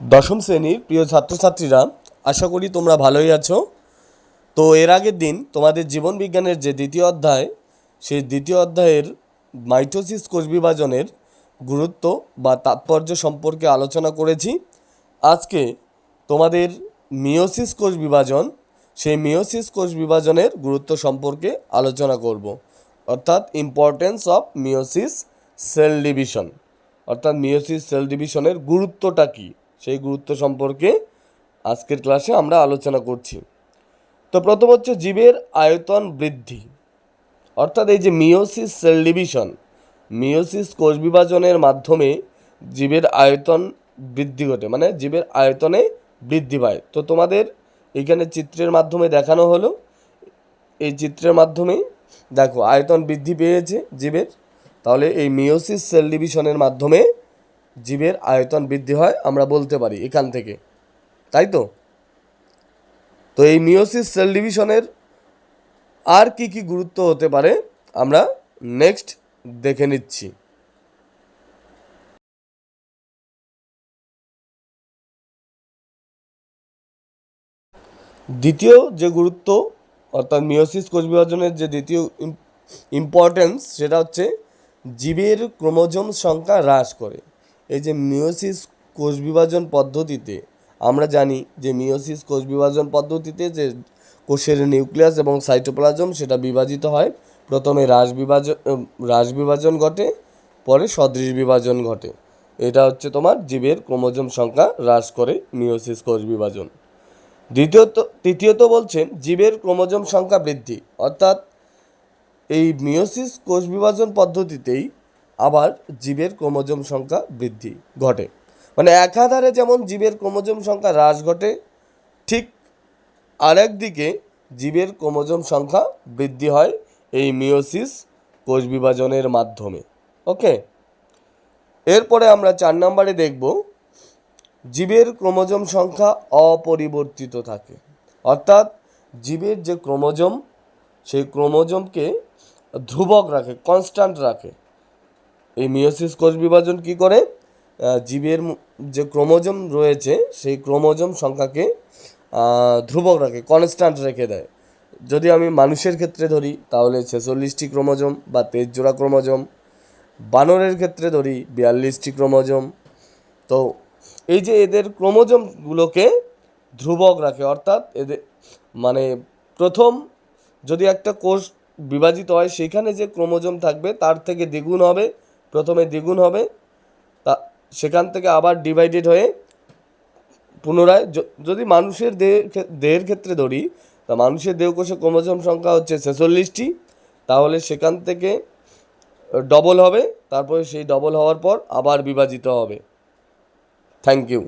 দশম শ্রেণির প্রিয় ছাত্রছাত্রীরা, আশা করি তোমরা ভালোই আছো। তো এর আগের দিন তোমাদের জীবন বিজ্ঞানের যে দ্বিতীয় অধ্যায়, সেই দ্বিতীয় অধ্যায়ের মাইটোসিস কোষ বিভাজনের গুরুত্ব বা তাৎপর্য সম্পর্কে আলোচনা করেছি। আজকে তোমাদের মিওসিস কোষ বিভাজন সেই মিওসিস কোষ বিভাজনের গুরুত্ব সম্পর্কে আলোচনা করব। অর্থাৎ importance of meiosis cell division. অর্থাৎ মিওসিস সেল ডিভিশনের গুরুত্বটা কী? সেই গুরুত্ব সম্পর্কে আজকের ক্লাসে আমরা আলোচনা করছি। তো প্রথম হচ্ছে জীবের আয়তন বৃদ্ধি। অর্থাৎ এই যে মিওসিস সেল ডিভিশন মিওসিস কোষ বিভাজনের মাধ্যমে জীবের আয়তন বৃদ্ধি ঘটে মানে জীবের আয়তনে বৃদ্ধি পায়। তো তোমাদের এখানে চিত্রের মাধ্যমে দেখানো হলো। এই চিত্রের মাধ্যমে দেখো আয়তন বৃদ্ধি পেয়েছে জীবের। তাহলে এই মিওসিস সেল ডিভিশনের মাধ্যমে জীবের আয়তন বৃদ্ধি হয়, আমরা বলতে পারি এখান থেকে। তাই তো? তো এই মিওসিস সেল ডিভিশনের আর কি কি গুরুত্ব হতে পারে, আমরা নেক্সট দেখে নিচ্ছি। দ্বিতীয় যে গুরুত্ব, অর্থাৎ মিওসিস কোষ বিভাজনের যে দ্বিতীয় ইম্পর্টেন্স সেটা হচ্ছে জীবের ক্রোমোজোম সংখ্যা হ্রাস করে। এই যে মিওসিস কোষ বিভাজন পদ্ধতিতে আমরা জানি যে মিওসিস কোষ বিভাজন পদ্ধতিতে যে কোষের নিউক্লিয়াস এবং সাইটোপ্লাজম সেটা বিভাজিত হয়। প্রথমে হ্রাস বিভাজন হ্রাস বিভাজন ঘটে, পরে সদৃশ বিভাজন ঘটে। এটা হচ্ছে তোমার জীবের ক্রোমোজোম সংখ্যা হ্রাস করে মিওসিস কোষ বিভাজন দ্বিতীয়ত, তৃতীয়ত বলছেন জীবের ক্রোমোজোম সংখ্যা বৃদ্ধি। অর্থাৎ এই মিওসিস কোষ বিভাজন পদ্ধতিতেই আবার জীবের ক্রোমোজোম সংখ্যা বৃদ্ধি ঘটে। মানে একাধারে যেমন জীবের ক্রোমোজোম সংখ্যা হ্রাস ঘটে, ঠিক আরেক দিকে জীবের ক্রোমোজোম সংখ্যা বৃদ্ধি হয় এই মিওসিস কোষ বিভাজনের মাধ্যমে। ওকে? এরপরে আমরা চার নম্বরে দেখব, জীবের ক্রোমোজোম সংখ্যা অপরিবর্তিত থাকে। অর্থাৎ জীবের যে ক্রোমোজোম, সেই ক্রোমোজোমকে ধ্রুবক রাখে কনস্ট্যান্ট রাখে। এই মিওসিস কোষ বিভাজন কি করে? জীবের যে ক্রোমোজোম রয়েছে, সেই ক্রোমোজোম সংখ্যাকে ধ্রুবক রাখে কনস্ট্যান্ট রেখে দেয়। যদি আমি মানুষের ক্ষেত্রে ধরি, তাহলে ছেচল্লিশটি ক্রোমোজোম বা তেইশ জোড়া ক্রোমোজোম। বানরের ক্ষেত্রে ধরি, বিয়াল্লিশটি ক্রোমোজোম। তো এই যে এদের ক্রোমোজোমগুলোকে ধ্রুবক রাখে, অর্থাৎ এদের মানে প্রথম যদি একটা কোষ বিভাজিত হয়, সেখানে যে ক্রোমোজোম থাকবে, তার থেকে দ্বিগুণ হবে। প্রথমে দ্বিগুণ হবে, তা সেখান থেকে আবার ডিভাইডেড হয়ে পুনরায় যদি মানুষের দেহের ক্ষেত্রে ধরি, তা মানুষের দেহকোষে ক্রোমোজোম সংখ্যা হচ্ছে ছেচল্লিশটি, তাহলে সেখান থেকে ডবল হবে, তারপরে সেই ডবল হওয়ার পর আবার বিভাজিত হবে। Thank you